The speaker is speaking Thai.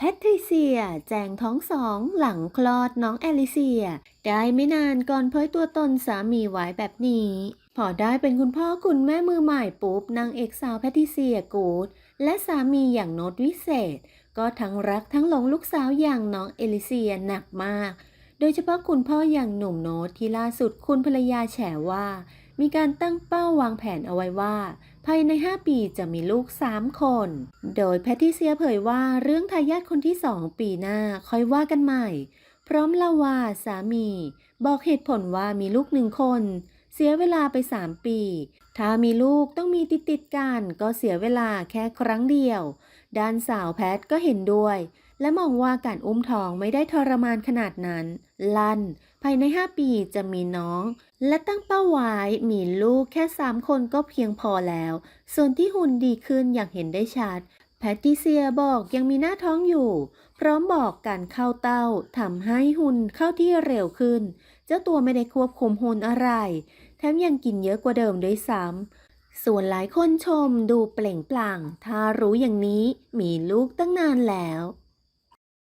แพทริเซีย แจงท้องสองหลังคลอดน้องแอลิเซีย ได้ไม่นานก่อนเผยตัวตนสามีไว้แบบนี้ พอได้เป็นคุณพ่อคุณแม่มือใหม่ปุ๊บนางเอกสาวแพทริเซียกูด และสามีอย่างโนตวิเศษ ก็ทั้งรักทั้งหลงลูกสาวอย่างน้องเอลิเซียหนักมาก โดยเฉพาะคุณพ่ออย่างหนุ่มโนตที่ล่าสุดคุณภรรยาแฉว่า มีการตั้งเป้าวางแผนเอาไว้ว่า ภายใน 5 ปีจะมีลูก 3 คน โดยแพทริเซียเผยว่าเรื่องทายาทคนที่ 2 ปีหน้าค่อยว่ากันใหม่ พร้อมเล่าว่าสามี บอกเหตุผลว่ามีลูกหนึ่งคน เสียเวลาไป 3 ปี ถ้ามีลูกต้องมีติดติดกันก็เสียเวลาแค่ครั้งเดียว ด้านสาวแพทก็เห็นด้วย และมองว่าการอุ้มท้องไม่ได้ทรมานขนาดนั้น ลั่นภายใน 5 ปีจะมีน้อง และตั้งเป้าไว้มีลูกแค่ 3 คนก็เพียงพอแล้ว ส่วนที่หุ่นดีขึ้นอย่างเห็นได้ชัด แพทติเซียบอกยังมีหน้าท้องอยู่ พร้อมบอกการเข้าเต้าทำให้หุ่นเข้าที่เร็วขึ้น เจ้าตัวไม่ได้ควบคุมหุ่นอะไร แถมยังกินเยอะกว่าเดิมด้วยซ้ำส่วนหลายคนชมดูเปล่งปลั่ง ถ้ารู้อย่างนี้มีลูกตั้งนานแล้ว